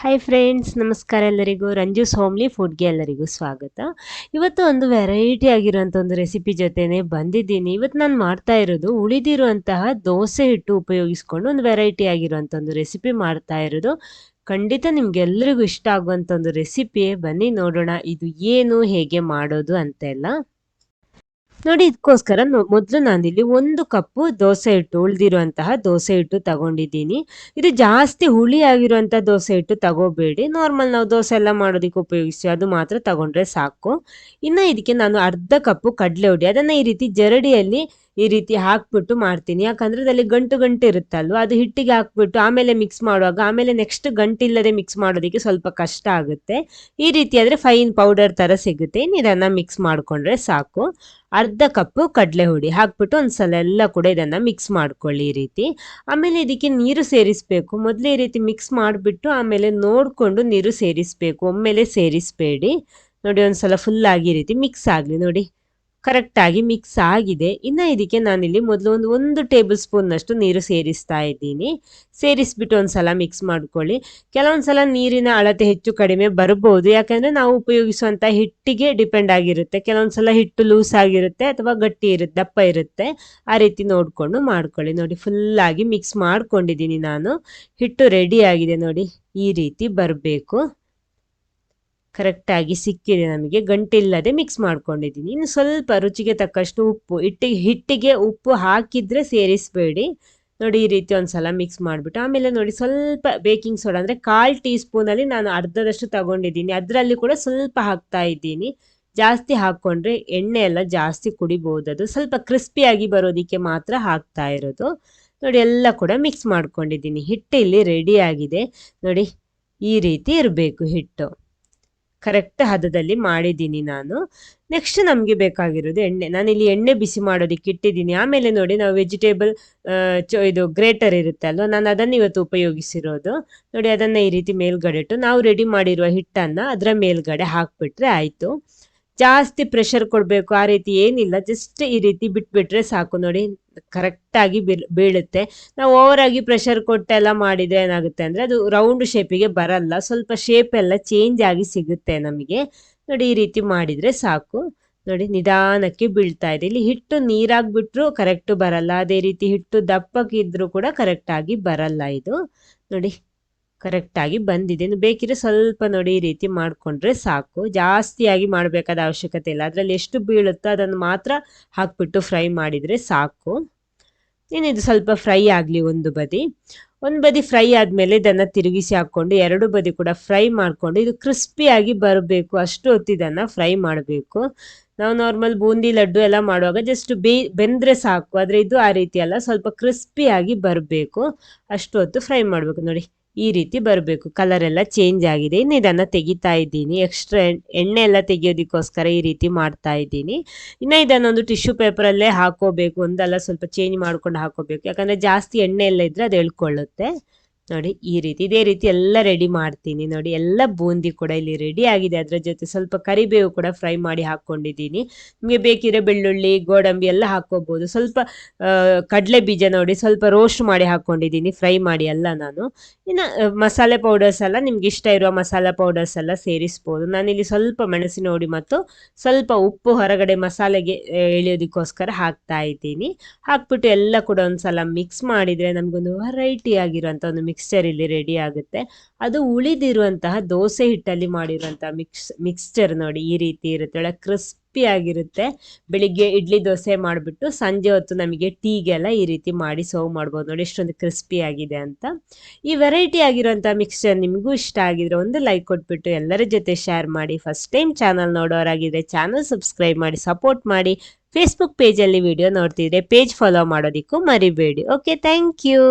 Hi friends ನಮಸ್ಕಾರ ಎಲ್ಲರಿಗೂ. ರಂಜೂಸ್ homely ಫುಡ್ಗೆ ಎಲ್ಲರಿಗೂ ಸ್ವಾಗತ. ಇವತ್ತು ಒಂದು ವೆರೈಟಿ ಆಗಿರುವಂಥ ಒಂದು ರೆಸಿಪಿ ಜೊತೆನೆ ಬಂದಿದ್ದೀನಿ. ಇವತ್ತು ನಾನು ಮಾಡ್ತಾ ಇರೋದು ಉಳಿದಿರುವಂತಹ ದೋಸೆ ಹಿಟ್ಟು ಉಪಯೋಗಿಸ್ಕೊಂಡು ಒಂದು ವೆರೈಟಿ ಆಗಿರುವಂಥ ಒಂದು ರೆಸಿಪಿ ಮಾಡ್ತಾ ಇರೋದು. ಖಂಡಿತ ನಿಮ್ಗೆಲ್ಲರಿಗೂ ಇಷ್ಟ ಆಗುವಂಥ ಒಂದು ರೆಸಿಪಿ ಬನ್ನಿ ನೋಡೋಣ. ಇದು ಏನು, ಹೇಗೆ ಮಾಡೋದು ಅಂತೆಲ್ಲ. ನೋಡಿ ಇದಕ್ಕೋಸ್ಕರ ಮೊದಲು ನಾನಿಲ್ಲಿ ಒಂದು ಕಪ್ಪು ದೋಸೆ ಹಿಟ್ಟು, ಉಳಿದಿರುವಂತಹ ದೋಸೆ ಹಿಟ್ಟು ತಗೊಂಡಿದ್ದೀನಿ. ಇದು ಜಾಸ್ತಿ ಹುಳಿ ಆಗಿರುವಂಥ ದೋಸೆ ಹಿಟ್ಟು ತಗೋಬೇಡಿ. ನಾರ್ಮಲ್ ನಾವು ದೋಸೆ ಎಲ್ಲ ಮಾಡೋದಕ್ಕೆ ಉಪಯೋಗಿಸ್ತೀವಿ. ಅದು ಮಾತ್ರ ತಗೊಂಡ್ರೆ ಸಾಕು. ಇನ್ನು ಇದಕ್ಕೆ ನಾನು ಅರ್ಧ ಕಪ್ಪು ಕಡಲೆ ಹುಡಿ, ಅದನ್ನು ಈ ರೀತಿ ಜರಡಿಯಲ್ಲಿ ಈ ರೀತಿ ಹಾಕ್ಬಿಟ್ಟು ಮಾಡ್ತೀನಿ. ಯಾಕಂದ್ರೆ ಅದಲ್ಲಿ ಗಂಟು ಗಂಟು ಇರುತ್ತಲ್ವ? ಅದು ಹಿಟ್ಟಿಗೆ ಹಾಕ್ಬಿಟ್ಟು ಆಮೇಲೆ ಮಿಕ್ಸ್ ಮಾಡುವಾಗ, ಆಮೇಲೆ ನೆಕ್ಸ್ಟ್ ಗಂಟಿಲ್ಲದೆ ಮಿಕ್ಸ್ ಮಾಡೋದಕ್ಕೆ ಸ್ವಲ್ಪ ಕಷ್ಟ ಆಗುತ್ತೆ. ಈ ರೀತಿ ಆದರೆ ಫೈನ್ ಪೌಡರ್ ಥರ ಸಿಗುತ್ತೆ. ಇದನ್ನ ಮಿಕ್ಸ್ ಮಾಡಿಕೊಂಡ್ರೆ ಸಾಕು. ಅರ್ಧ ಕಪ್ಪು ಕಡಲೆ ಹುಡಿ ಹಾಕ್ಬಿಟ್ಟು ಒಂದ್ಸಲ ಎಲ್ಲ ಕೂಡ ಇದನ್ನ ಮಿಕ್ಸ್ ಮಾಡ್ಕೊಳ್ಳಿ ಈ ರೀತಿ. ಆಮೇಲೆ ಇದಕ್ಕೆ ನೀರು ಸೇರಿಸ್ಬೇಕು. ಮೊದಲೇ ಈ ರೀತಿ ಮಿಕ್ಸ್ ಮಾಡಿಬಿಟ್ಟು ಆಮೇಲೆ ನೋಡಿಕೊಂಡು ನೀರು ಸೇರಿಸ್ಬೇಕು. ಒಮ್ಮೆಲೆ ಸೇರಿಸ್ಬೇಡಿ. ನೋಡಿ ಒಂದ್ಸಲ ಫುಲ್ ಆಗಿ ಈ ರೀತಿ ಮಿಕ್ಸ್ ಆಗಲಿ ನೋಡಿ. ಕರೆಕ್ಟಾಗಿ ಮಿಕ್ಸ್ ಆಗಿದೆ. ಇನ್ನು ಇದಕ್ಕೆ ನಾನಿಲ್ಲಿ ಮೊದಲು ಒಂದು ಒಂದು ಟೇಬಲ್ ಸ್ಪೂನ್ನಷ್ಟು ನೀರು ಸೇರಿಸ್ತಾ ಇದ್ದೀನಿ. ಸೇರಿಸ್ಬಿಟ್ಟು ಒಂದು ಸಲ ಮಿಕ್ಸ್ ಮಾಡ್ಕೊಳ್ಳಿ. ಕೆಲವೊಂದು ಸಲ ನೀರಿನ ಅಳತೆ ಹೆಚ್ಚು ಕಡಿಮೆ ಬರ್ಬೋದು. ಯಾಕಂದರೆ ನಾವು ಉಪಯೋಗಿಸುವಂಥ ಹಿಟ್ಟಿಗೆ ಡಿಪೆಂಡ್ ಆಗಿರುತ್ತೆ. ಕೆಲವೊಂದು ಸಲ ಹಿಟ್ಟು ಲೂಸ್ ಆಗಿರುತ್ತೆ ಅಥವಾ ಗಟ್ಟಿ ಇರುತ್ತೆ ದಪ್ಪ ಇರುತ್ತೆ. ಆ ರೀತಿ ನೋಡಿಕೊಂಡು ಮಾಡ್ಕೊಳ್ಳಿ. ನೋಡಿ ಫುಲ್ಲಾಗಿ ಮಿಕ್ಸ್ ಮಾಡ್ಕೊಂಡಿದ್ದೀನಿ ನಾನು. ಹಿಟ್ಟು ರೆಡಿ ಆಗಿದೆ ನೋಡಿ, ಈ ರೀತಿ ಬರಬೇಕು. ಕರೆಕ್ಟಾಗಿ ಸಿಕ್ಕಿದೆ ನಮಗೆ. ಗಂಟಿಲ್ಲದೆ ಮಿಕ್ಸ್ ಮಾಡ್ಕೊಂಡಿದ್ದೀನಿ. ಇನ್ನು ಸ್ವಲ್ಪ ರುಚಿಗೆ ತಕ್ಕಷ್ಟು ಉಪ್ಪು, ಹಿಟ್ಟಿಗೆ ಹಿಟ್ಟಿಗೆ ಉಪ್ಪು ಹಾಕಿದರೆ ಸೇರಿಸಬೇಡಿ. ನೋಡಿ ಈ ರೀತಿ ಒಂದು ಸಲ ಮಿಕ್ಸ್ ಮಾಡಿಬಿಟ್ಟು. ಆಮೇಲೆ ನೋಡಿ ಸ್ವಲ್ಪ ಬೇಕಿಂಗ್ ಸೋಡಾ ಅಂದರೆ ಕಾಲ್ ಟೀ ಸ್ಪೂನಲ್ಲಿ ನಾನು ಅರ್ಧದಷ್ಟು ತಗೊಂಡಿದ್ದೀನಿ. ಅದರಲ್ಲಿ ಕೂಡ ಸ್ವಲ್ಪ ಹಾಕ್ತಾ ಇದ್ದೀನಿ. ಜಾಸ್ತಿ ಹಾಕ್ಕೊಂಡ್ರೆ ಎಣ್ಣೆ ಎಲ್ಲ ಜಾಸ್ತಿ ಕುಡಿಬೋದು ಅದು. ಸ್ವಲ್ಪ ಕ್ರಿಸ್ಪಿಯಾಗಿ ಬರೋದಕ್ಕೆ ಮಾತ್ರ ಹಾಕ್ತಾ ಇರೋದು. ನೋಡಿ ಎಲ್ಲ ಕೂಡ ಮಿಕ್ಸ್ ಮಾಡ್ಕೊಂಡಿದ್ದೀನಿ. ಹಿಟ್ಟು ಇಲ್ಲಿ ರೆಡಿ ಆಗಿದೆ. ನೋಡಿ ಈ ರೀತಿ ಇರಬೇಕು ಹಿಟ್ಟು. ಕರೆಕ್ಟ್ ಹದದಲ್ಲಿ ಮಾಡಿದ್ದೀನಿ ನಾನು. ನೆಕ್ಸ್ಟ್ ನಮಗೆ ಬೇಕಾಗಿರೋದು ಎಣ್ಣೆ. ನಾನು ಇಲ್ಲಿ ಎಣ್ಣೆ ಬಿಸಿ ಮಾಡೋದಕ್ಕೆ ಇಟ್ಟಿದ್ದೀನಿ. ಆಮೇಲೆ ನೋಡಿ, ನಾವು ವೆಜಿಟೇಬಲ್ ಇದು ಗ್ರೇಟರ್ ಇರುತ್ತೆ ಅಲ್ವಾ? ನಾನು ಅದನ್ನು ಇವತ್ತು ಉಪಯೋಗಿಸಿರೋದು. ನೋಡಿ, ಅದನ್ನು ಈ ರೀತಿ ಮೇಲ್ಗಡೆ ಇಟ್ಟು ನಾವು ರೆಡಿ ಮಾಡಿರುವ ಹಿಟ್ಟನ್ನು ಅದರ ಮೇಲ್ಗಡೆ ಹಾಕಿಬಿಟ್ರೆ ಆಯಿತು. ಜಾಸ್ತಿ ಪ್ರೆಷರ್ ಕೊಡಬೇಕು. ಆ ರೀತಿ ಏನಿಲ್ಲ. ಜಸ್ಟ್ ಈ ರೀತಿ ಬಿಟ್ಬಿಟ್ರೆ ಸಾಕು ನೋಡಿ. ಕರೆಕ್ಟಾಗಿ ಬೀಳುತ್ತೆ. ನಾವು ಓವರ್ ಆಗಿ ಪ್ರೆಷರ್ ಕೊಟ್ಟೆಲ್ಲ ಮಾಡಿದರೆ ಏನಾಗುತ್ತೆ ಅಂದರೆ ಅದು ರೌಂಡ್ ಶೇಪಿಗೆ ಬರಲ್ಲ. ಸ್ವಲ್ಪ ಶೇಪ್ ಎಲ್ಲ ಚೇಂಜ್ ಆಗಿ ಸಿಗುತ್ತೆ ನಮಗೆ. ನೋಡಿ ಈ ರೀತಿ ಮಾಡಿದರೆ ಸಾಕು. ನೋಡಿ ನಿಧಾನಕ್ಕೆ ಬೀಳ್ತಾ ಇದೆ. ಇಲ್ಲಿ ಹಿಟ್ಟು ನೀರಾಗ್ಬಿಟ್ರು ಕರೆಕ್ಟು ಬರಲ್ಲ. ಅದೇ ರೀತಿ ಹಿಟ್ಟು ದಪ್ಪಕ್ಕಿದ್ರೂ ಕೂಡ ಕರೆಕ್ಟಾಗಿ ಬರಲ್ಲ ಇದು. ನೋಡಿ ಕರೆಕ್ಟಾಗಿ ಬಂದಿದೆ. ಬೇಕಿದ್ರೆ ಸ್ವಲ್ಪ ನೋಡಿ ಈ ರೀತಿ ಮಾಡಿಕೊಂಡ್ರೆ ಸಾಕು. ಜಾಸ್ತಿಯಾಗಿ ಮಾಡಬೇಕಾದ ಅವಶ್ಯಕತೆ ಇಲ್ಲ. ಅದರಲ್ಲಿ ಎಷ್ಟು ಬೀಳುತ್ತೋ ಅದನ್ನು ಮಾತ್ರ ಹಾಕ್ಬಿಟ್ಟು ಫ್ರೈ ಮಾಡಿದರೆ ಸಾಕು. ಇದು ಸ್ವಲ್ಪ ಫ್ರೈ ಆಗಲಿ ಒಂದು ಬದಿ. ಒಂದು ಬದಿ ಫ್ರೈ ಆದಮೇಲೆ ಇದನ್ನು ತಿರುಗಿಸಿ ಹಾಕ್ಕೊಂಡು ಎರಡು ಬದಿ ಕೂಡ ಫ್ರೈ ಮಾಡಿಕೊಂಡು ಇದು ಕ್ರಿಸ್ಪಿಯಾಗಿ ಬರಬೇಕು. ಅಷ್ಟು ಹೊತ್ತು ಇದನ್ನು ಫ್ರೈ ಮಾಡಬೇಕು. ನಾವು ನಾರ್ಮಲ್ ಬೂಂದಿ, ಲಡ್ಡು ಎಲ್ಲ ಮಾಡುವಾಗ ಜಸ್ಟ್ ಬೇ, ಬೆಂದರೆ ಸಾಕು. ಆದರೆ ಇದು ಆ ರೀತಿ ಅಲ್ಲ. ಸ್ವಲ್ಪ ಕ್ರಿಸ್ಪಿಯಾಗಿ ಬರಬೇಕು. ಅಷ್ಟು ಹೊತ್ತು ಫ್ರೈ ಮಾಡಬೇಕು. ನೋಡಿ ಈ ರೀತಿ ಬರಬೇಕು. ಕಲರ್ ಎಲ್ಲ ಚೇಂಜ್ ಆಗಿದೆ. ಇನ್ನು ಇದನ್ನು ತೆಗಿತಾ ಇದ್ದೀನಿ. ಎಕ್ಸ್ಟ್ರಾ ಎಣ್ಣೆ ಎಲ್ಲ ತೆಗಿಯೋದಕ್ಕೋಸ್ಕರ ಈ ರೀತಿ ಮಾಡ್ತಾ ಇದ್ದೀನಿ. ಇನ್ನು ಇದನ್ನೊಂದು ಟಿಶ್ಯೂ ಪೇಪರಲ್ಲೇ ಹಾಕೋಬೇಕು. ಒಂದಲ್ಲ ಸ್ವಲ್ಪ ಚೇಂಜ್ ಮಾಡ್ಕೊಂಡು ಹಾಕೋಬೇಕು. ಯಾಕಂದರೆ ಜಾಸ್ತಿ ಎಣ್ಣೆ ಎಲ್ಲ ಇದ್ದರೆ ಅದು ಎಳ್ಕೊಳ್ಳುತ್ತೆ. ನೋಡಿ, ಈ ರೀತಿ, ಇದೇ ರೀತಿ ಎಲ್ಲ ರೆಡಿ ಮಾಡ್ತೀನಿ. ನೋಡಿ, ಎಲ್ಲ ಬೂಂದಿ ಕೂಡ ಇಲ್ಲಿ ರೆಡಿ ಆಗಿದೆ. ಅದರ ಜೊತೆ ಸ್ವಲ್ಪ ಕರಿಬೇವು ಕೂಡ ಫ್ರೈ ಮಾಡಿ ಹಾಕ್ಕೊಂಡಿದ್ದೀನಿ. ನಿಮಗೆ ಬೇಕಿದ್ರೆ ಬೆಳ್ಳುಳ್ಳಿ, ಗೋಡಂಬಿ ಎಲ್ಲ ಹಾಕ್ಕೋಬೋದು. ಸ್ವಲ್ಪ ಕಡಲೆ ಬೀಜ ನೋಡಿ, ಸ್ವಲ್ಪ ರೋಸ್ಟ್ ಮಾಡಿ ಹಾಕ್ಕೊಂಡಿದ್ದೀನಿ ಫ್ರೈ ಮಾಡಿ ಎಲ್ಲ ನಾನು. ಇನ್ನು ಮಸಾಲೆ ಪೌಡರ್ಸ್ ಎಲ್ಲ ನಿಮ್ಗೆ ಇಷ್ಟ ಇರುವ ಮಸಾಲೆ ಪೌಡರ್ಸ್ ಎಲ್ಲ ಸೇರಿಸ್ಬೋದು. ನಾನಿಲ್ಲಿ ಸ್ವಲ್ಪ ಮೆಣಸಿನ ಹುಡಿ ಮತ್ತು ಸ್ವಲ್ಪ ಉಪ್ಪು ಹೊರಗಡೆ ಮಸಾಲೆಗೆ ಎಳೆಯೋದಕ್ಕೋಸ್ಕರ ಹಾಕ್ತಾ ಇದ್ದೀನಿ. ಹಾಕ್ಬಿಟ್ಟು ಎಲ್ಲ ಕೂಡ ಒಂದು ಸಲ ಮಿಕ್ಸ್ ಮಾಡಿದರೆ ನಮಗೊಂದು ವೆರೈಟಿ ಆಗಿರುವಂಥ ಒಂದು ಮಿಕ್ಸ್ಚರ್ ಇಲ್ಲಿ ರೆಡಿ ಆಗುತ್ತೆ. ಅದು ಉಳಿದಿರುವಂತಹ ದೋಸೆ ಹಿಟ್ಟಲ್ಲಿ ಮಾಡಿರುವಂತಹ ಮಿಕ್ಸ್ ಮಿಕ್ಸ್ಚರ್ ನೋಡಿ ಈ ರೀತಿ ಇರುತ್ತೆ. ಒಳ್ಳೆ ಕ್ರಿಸ್ಪಿ ಆಗಿರುತ್ತೆ. ಬೆಳಿಗ್ಗೆ ಇಡ್ಲಿ ದೋಸೆ ಮಾಡಿಬಿಟ್ಟು ಸಂಜೆ ಹೊತ್ತು ನಮಗೆ ಟೀಗೆಲ್ಲ ಈ ರೀತಿ ಮಾಡಿ ಸರ್ವ್ ಮಾಡ್ಬೋದು ನೋಡಿ ಎಷ್ಟೊಂದು ಕ್ರಿಸ್ಪಿ ಆಗಿದೆ ಅಂತ. ಈ ವೆರೈಟಿ ಆಗಿರೋಂಥ ಮಿಕ್ಸ್ಚರ್ ನಿಮಗೂ ಇಷ್ಟ ಆಗಿದ್ರೆ ಒಂದು ಲೈಕ್ ಕೊಟ್ಬಿಟ್ಟು ಎಲ್ಲರ ಜೊತೆ ಶೇರ್ ಮಾಡಿ. ಫಸ್ಟ್ ಟೈಮ್ ಚಾನಲ್ ನೋಡೋರಾಗಿದ್ರೆ ಚಾನಲ್ ಸಬ್ಸ್ಕ್ರೈಬ್ ಮಾಡಿ ಸಪೋರ್ಟ್ ಮಾಡಿ. ಫೇಸ್ಬುಕ್ ಪೇಜಲ್ಲಿ ವಿಡಿಯೋ ನೋಡ್ತಿದ್ರೆ ಪೇಜ್ ಫಾಲೋ ಮಾಡೋದಕ್ಕೂ ಮರಿಬೇಡಿ. Okay thank you